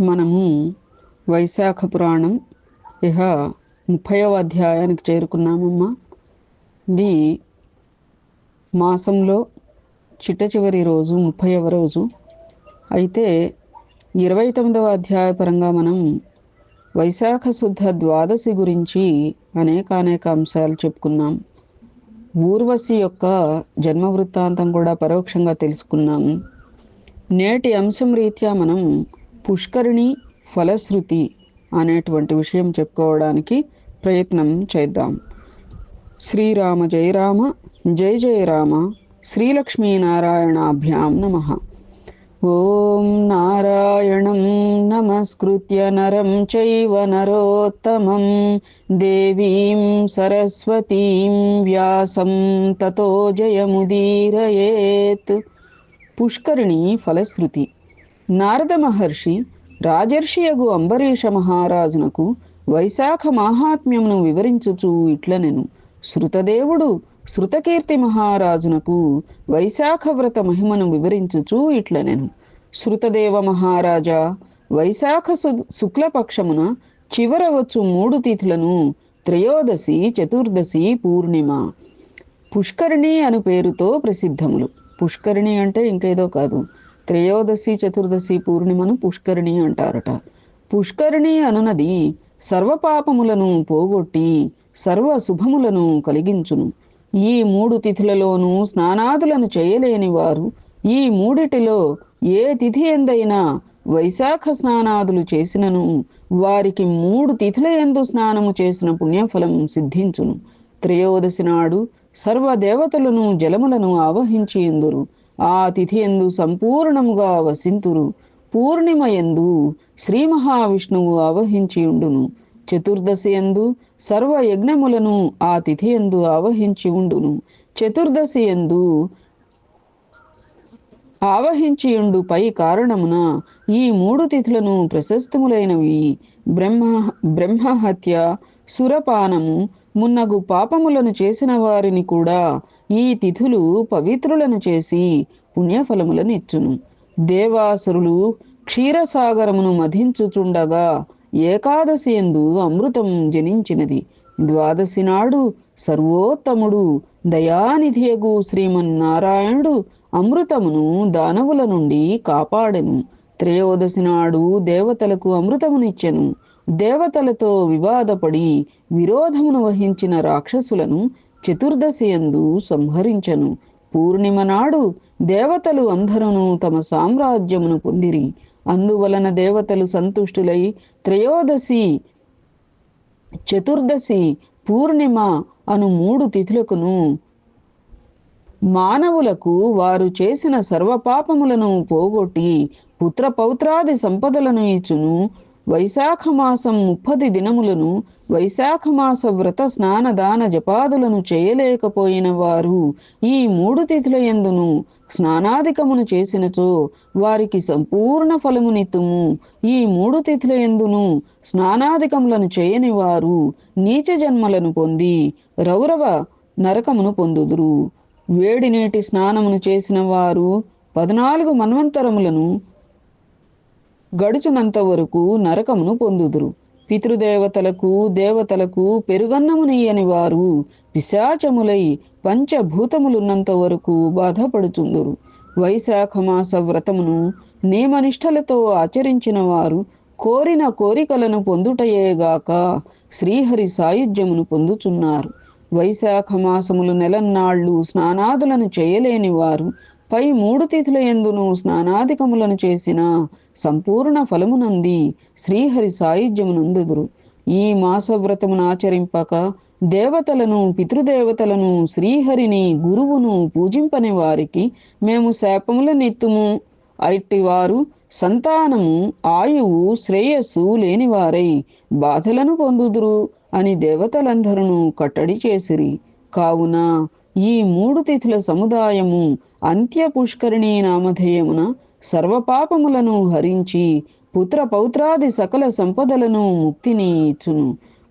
మనము వైశాఖ పురాణం ఇహ ముప్పైవ అధ్యాయానికి చేరుకున్నామమ్మా. ఇది మాసంలో చిట్ట చివరి రోజు ముప్పైవ రోజు. అయితే ఇరవై తొమ్మిదవ అధ్యాయ పరంగా మనం వైశాఖ శుద్ధ ద్వాదశి గురించి అనేకానేక అంశాలు చెప్పుకున్నాం. ఊర్వశి యొక్క జన్మ వృత్తాంతం కూడా పరోక్షంగా తెలుసుకున్నాం నేటి అంశం రీత్యా మనం పుష్కరిణి ఫలశ్రుతి అనేటువంటి విషయం చెప్పుకోవడానికి ప్రయత్నం చేద్దాం. శ్రీరామ జయ రామ జయ జయ రామ శ్రీలక్ష్మీనారాయణాభ్యాం నమ. ఓం నారాయణం నమస్కృత్య నరం చైవ నరోత్తమం దేవీం సరస్వతీం వ్యాసం తతో జయముదీరయేత్. పుష్కరిణి ఫలశ్రుతి నారద మహర్షి రాజర్షియగు అంబరీష మహారాజునకు వైశాఖ మాహాత్మ్యమును వివరించుచు ఇట్లనెను. శృతదేవుడు శృతకీర్తి మహారాజునకు వైశాఖ వ్రత మహిమను వివరించుచు ఇట్లనెను. శృతదేవ మహారాజా వైశాఖ శుక్లపక్షమున చివర వచ్చు మూడు తిథులను త్రయోదశి చతుర్దశి పూర్ణిమ. పుష్కరిణి అను పేరుతో ప్రసిద్ధములు. పుష్కరిణి అంటే ఇంకేదో కాదు. త్రయోదశి చతుర్దశి పూర్ణిమను పుష్కరిణి అంటారట. పుష్కరిణి అనునది సర్వపాపములను పోగొట్టి సర్వ శుభములను కలిగించును. ఈ మూడు తిథులలోనూ స్నానాదులను చేయలేని వారు ఈ మూడిటిలో ఏ తిథి ఎందైనా వైశాఖ స్నానాదులు చేసినను వారికి మూడు తిథుల ఎందు స్నానము చేసిన పుణ్యఫలం సిద్ధించును. త్రయోదశి నాడు సర్వదేవతలను జలములను ఆవహించి ఎందురు. ఆ తిథి ఎందు సంపూర్ణముగా వసింతురు. పూర్ణిమ ఎందు శ్రీ మహావిష్ణువు ఆవహించి ఉండును చతుర్దశి ఎందు సర్వ యజ్ఞములను ఆ తిథి ఎందు ఆవహించి ఉండును. చతుర్దశి ఎందు ఆవహించియుండు పై కారణమున ఈ మూడు తిథులను ప్రశస్తములైనవి బ్రహ్మ బ్రహ్మహత్య సురపానము మున్నగు పాపములను చేసిన వారిని కూడా ఈ తిథులు పవిత్రులను చేసి పుణ్యఫలములను ఇచ్చును. దేవాసురులు క్షీరసాగరమును మధించుచుండగా ఏకాదశి ఎందు అమృతం జనించినది. ద్వాదశి నాడు సర్వోత్తముడు దయానిధియగు శ్రీమన్నారాయణుడు అమృతమును దానవుల నుండి కాపాడెను. త్రయోదశి నాడు దేవతలకు అమృతమునిచ్చెను. దేవతలతో వివాదపడి విరోధమును వహించిన రాక్షసులను చతుర్దశి యందు సంహరించెను. పూర్ణిమ నాడు దేవతలు అందరూ తమ సామ్రాజ్యమును పొందిరి. అందువలన దేవతలు సంతుష్టులై త్రయోదశి చతుర్దశి పూర్ణిమ అను మూడు తిథులకును మానవులకు వారు చేసిన సర్వపాపములను పోగొట్టి పుత్ర పౌత్రాది సంపదలను ఇచ్చును. వైశాఖ మాసం ముప్పది దినములను వైశాఖ మాస వ్రత స్నాన దాన జపాదులను చేయలేకపోయిన వారు ఈ మూడు తిథుల యందును స్నానాధికమును చేసినచో వారికి సంపూర్ణ ఫలమునిత్తుము. ఈ మూడు తిథుల యందును స్నానాధికములను చేయని వారు నీచ జన్మలను పొంది రౌరవ నరకమును పొందుదురు. వేడి నీటి స్నానమును చేసిన వారు పద్నాలుగు మన్వంతరములను గడుచునంత వరకు నరకమును పొందుదురు. పితృదేవతలకు దేవతలకు పెరుగన్నమునియని వారు పిశాచములై పంచభూతములున్నంత వరకు బాధపడుచుందురు. వైశాఖ మాస వ్రతమును నియమనిష్టలతో ఆచరించిన వారు కోరిన కోరికలను పొందుటయేగాక శ్రీహరి సాయుధ్యమును పొందుచున్నారు. వైశాఖ మాసములు నెలన్నాళ్ళు స్నానాదులను చేయలేని వారు పై మూడు తిథుల ఎందును స్నానాధికములను చేసిన సంపూర్ణ ఫలమునంది శ్రీహరి సాయుధ్యమునందుదురు. ఈ మాసవ్రతమును ఆచరింపక దేవతలను పితృదేవతలను శ్రీహరిని గురువును పూజింపని వారికి మేము శాపములనెత్తుము అట్టివారు సంతానము ఆయువు శ్రేయస్సు లేనివారై బాధలను పొందుదురు అని దేవతలందరూ కట్టడి చేసిరి. కావున ఈ మూడు తిథుల సముదాయము అంత్య పుష్కరిణీ నామధేయమున సర్వపాపములను హరించి పుత్ర పౌత్రాది సకల సంపదలను ముక్తిని ఇచ్చును.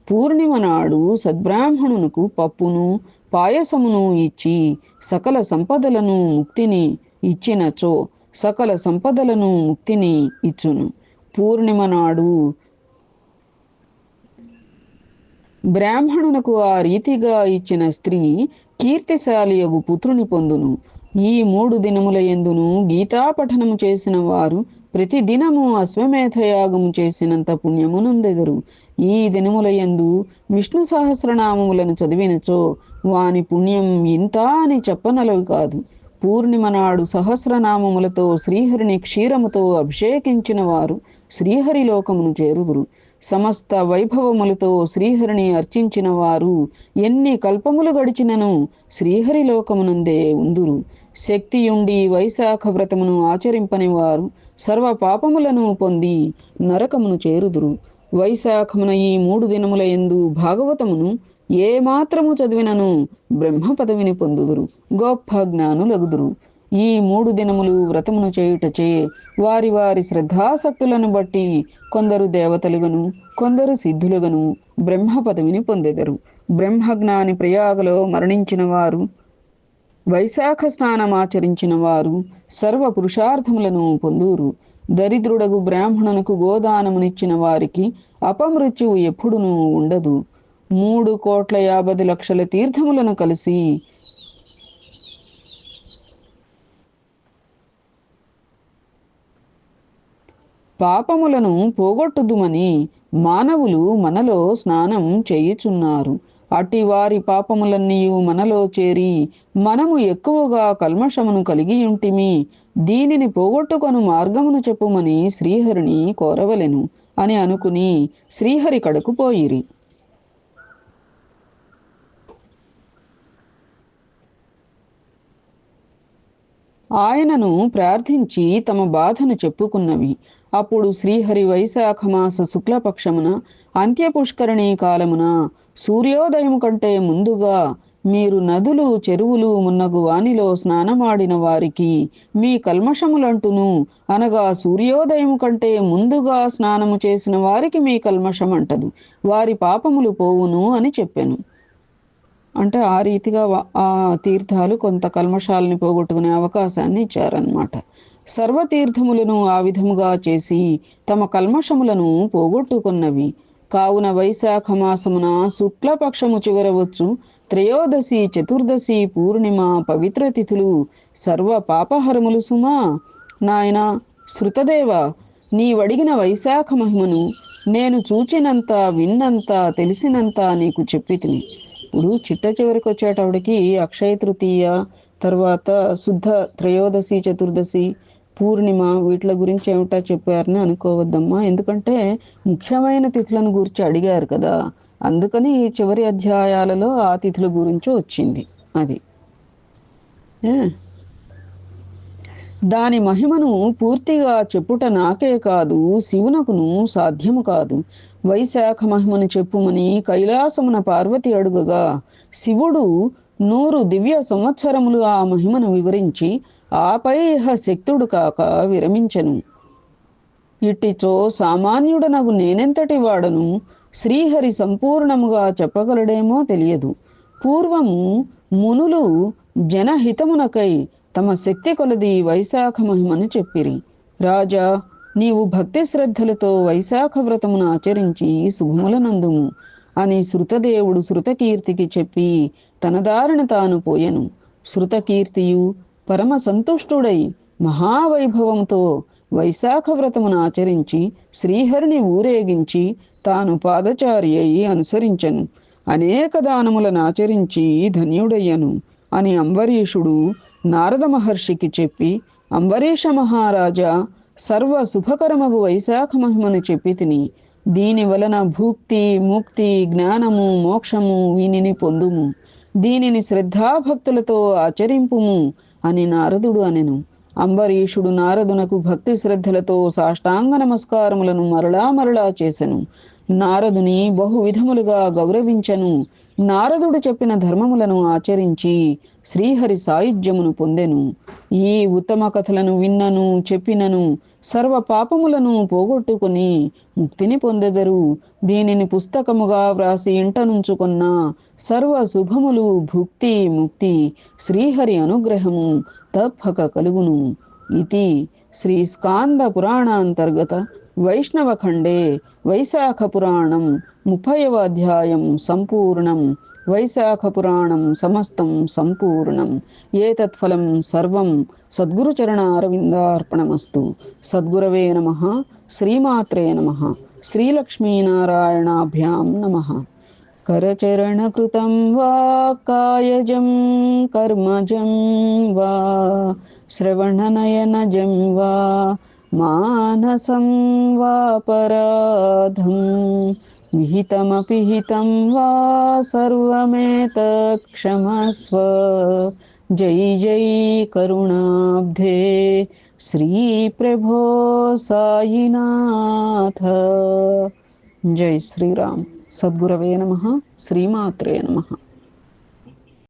పూర్ణిమ నాడు సద్బ్రాహ్మణునకు పప్పును పాయసమును ఇచ్చి సకల సంపదలను ముక్తిని ఇచ్చినచో సకల సంపదలను ముక్తిని ఇచ్చును. పూర్ణిమ నాడు బ్రాహ్మణునకు ఆ రీతిగా ఇచ్చిన స్త్రీ కీర్తిశాలియగు పుత్రుని పొందును. ఈ మూడు దినముల ఎందును గీతాపఠనము చేసిన వారు ప్రతి దినము అశ్వమేధయాగము చేసినంత పుణ్యమునందెదరు. ఈ దినముల యందు విష్ణు సహస్రనామములను చదివినచో వాని పుణ్యం ఇంత అని చెప్పనలవి కాదు. పూర్ణిమ నాడు సహస్రనామములతో శ్రీహరిని క్షీరముతో అభిషేకించిన వారు శ్రీహరి లోకమును చేరుదురు. సమస్త వైభవములతో శ్రీహరిని అర్చించిన వారు ఎన్ని కల్పములు గడిచినను శ్రీహరి లోకమునందే ఉందురు. శక్తియుండి వైశాఖ వ్రతమును ఆచరింపని వారు సర్వ పాపములను పొంది నరకమును చేరుదురు. వైశాఖమున ఈ మూడు దినముల ఎందు భాగవతమును ఏ మాత్రము చదివినను బ్రహ్మ పదవిని పొందుదురు. గొప్ప జ్ఞానులగుదురు. ఈ మూడు దినములు వ్రతమును చేయుటచే వారి వారి శ్రద్ధాసక్తులను బట్టి కొందరు దేవతలుగను కొందరు సిద్ధులుగను బ్రహ్మ పదవిని పొందెదరు. బ్రహ్మజ్ఞాని ప్రయాగలో మరణించిన వారు వైశాఖ స్నానమాచరించిన వారు సర్వ పురుషార్థములను పొందురు. దరిద్రుడగు బ్రాహ్మణునకు గోదానమునిచ్చిన వారికి అపమృత్యువు ఎప్పుడునూ ఉండదు. మూడు కోట్ల యాభై లక్షల తీర్థములను కలిసి పాపములను పోగొట్టుదుమని మానవులు మనలో స్నానం చేయుచున్నారు. అటి వారి పాపములన్నీ మనలో చేరి మనము ఎక్కువగా కల్మషమును కలిగి ఉంటిమి. దీనిని పోగొట్టుకొను మార్గమును చెప్పుమని శ్రీహరిని కోరవలెను అని అనుకుని శ్రీహరి కడకు పోయిరి. ఆయనను ప్రార్థించి తమ బాధను చెప్పుకున్నవి. అప్పుడు శ్రీహరి వైశాఖ మాస శుక్లపక్షమున అంత్యపుష్కరిణీ కాలమున సూర్యోదయం కంటే ముందుగా మీరు నదులు చెరువులు మున్నగు వానిలో స్నానమాడిన వారికి మీ కల్మషములంటును. అనగా సూర్యోదయం కంటే ముందుగా స్నానము చేసిన వారికి మీ కల్మషం అంటదు వారి పాపములు పోవును అని చెప్పాను. అంటే ఆ రీతిగా ఆ తీర్థాలు కొంత కల్మషాలని పోగొట్టుకునే అవకాశాన్ని ఇచ్చారనమాట సర్వతీర్థములను ఆ విధముగా చేసి తమ కల్మషములను పోగొట్టుకున్నవి. కావున వైశాఖ మాసమున శుక్లపక్షము చివరవచ్చు త్రయోదశి చతుర్దశి పూర్ణిమ పవిత్ర తిథులు సర్వ పాపహరములు సుమా. నాయన శృతదేవ నీవడిగిన వైశాఖ మహిమను నేను చూచినంత విన్నంత తెలిసినంత నీకు చెప్పి తిని ఇప్పుడు చిట్ట చివరికి వచ్చేటప్పటికి అక్షయ తృతీయ తర్వాత శుద్ధ త్రయోదశి చతుర్దశి పూర్ణిమ వీటి గురించి ఏమిటా చెప్పారని అనుకోవద్దమ్మా. ఎందుకంటే ముఖ్యమైన తిథులను గురించి అడిగారు కదా. అందుకని ఈ చివరి అధ్యాయాలలో ఆ తిథుల గురించి వచ్చింది అది. దాని మహిమను పూర్తిగా చెప్పుట నాకే కాదు శివునకును సాధ్యము కాదు. వైశాఖ మహిమను చెప్పుమని కైలాసమున పార్వతి అడుగగా శివుడు నూరు దివ్య సంవత్సరములు ఆ మహిమను వివరించి ఆపై శక్తుడు కాక విరమించెను. ఇట్టిచో సామాన్యుడనగు నేనెంతటి వాడను? శ్రీహరి సంపూర్ణముగా చెప్పగలడేమో తెలియదు. పూర్వము మునులు జనహితమునకై తమ శక్తి కొలది వైశాఖ మహిమను చెప్పిరి. రాజా నీవు భక్తి శ్రద్ధలతో వైశాఖ వ్రతమును ఆచరించి శుభములనందుము అని శృతదేవుడు శృతకీర్తికి చెప్పి తన దారిన తాను పోయెను. శృతకీర్తియు పరమ సంతుష్టుడై మహావైభవంతో వైశాఖ వ్రతమును ఆచరించి శ్రీహరిని ఊరేగించి తాను పాదచారి అయి అనుసరించను. అనేక దానములను ఆచరించి ధన్యుడయ్యను అని అంబరీషుడు నారద మహర్షికి చెప్పి అంబరీష మహారాజా సర్వ శుభకరమగు వైశాఖ మహిమను చెప్పి తిని దీని వలన భూక్తి ముక్తి జ్ఞానము మోక్షము వీనిని పొందుము. దీనిని శ్రద్ధాభక్తులతో ఆచరింపుము. అని నారదుడు అనెను. అంబరీషుడు నారదునకు భక్తి శ్రద్ధలతో సాష్టాంగ నమస్కారములను మరలా మరలా చేసెను. నారదుని బహు విధములుగా గౌరవించను. నారదుడు చెప్పిన ధర్మములను ఆచరించి శ్రీహరి సాయుధ్యమును పొందెను. ఈ ఉత్తమ కథలను విన్నను చెప్పినను సర్వ పాపములను పోగొట్టుకుని ముక్తిని పొందెదరు. దీనిని పుస్తకముగా వ్రాసి ఇంటనుంచుకున్న సర్వ శుభములు భుక్తి ముక్తి శ్రీహరి అనుగ్రహము తప్పక కలుగును. ఇది శ్రీ స్కాంద పురాణాంతర్గత వైష్ణవఖండే వైశాఖ పురాణం ముప్పైవ అధ్యాయం సంపూర్ణం వైశాఖ పురాణం సమస్తం సంపూర్ణం ఏతత్ఫలం సర్వం సద్గురుచరణారవిందార్పణమస్తు సద్గురవే నమ శ్రీమాత్రే నమ శ్రీలక్ష్మీనారాయణాభ్యాం నమ करचरणकृतं वा कायजं कर्मजं वा श्रवणनयनजं वा मानसं वापराधं विहितमपि हितं वा सर्वमेतत् क्षमस्व जय जय करुणाब्धे श्रीप्रभो सायिनाथ जय श्रीराम। सद्गुरवे नमः, श्रीमात्रे नमः।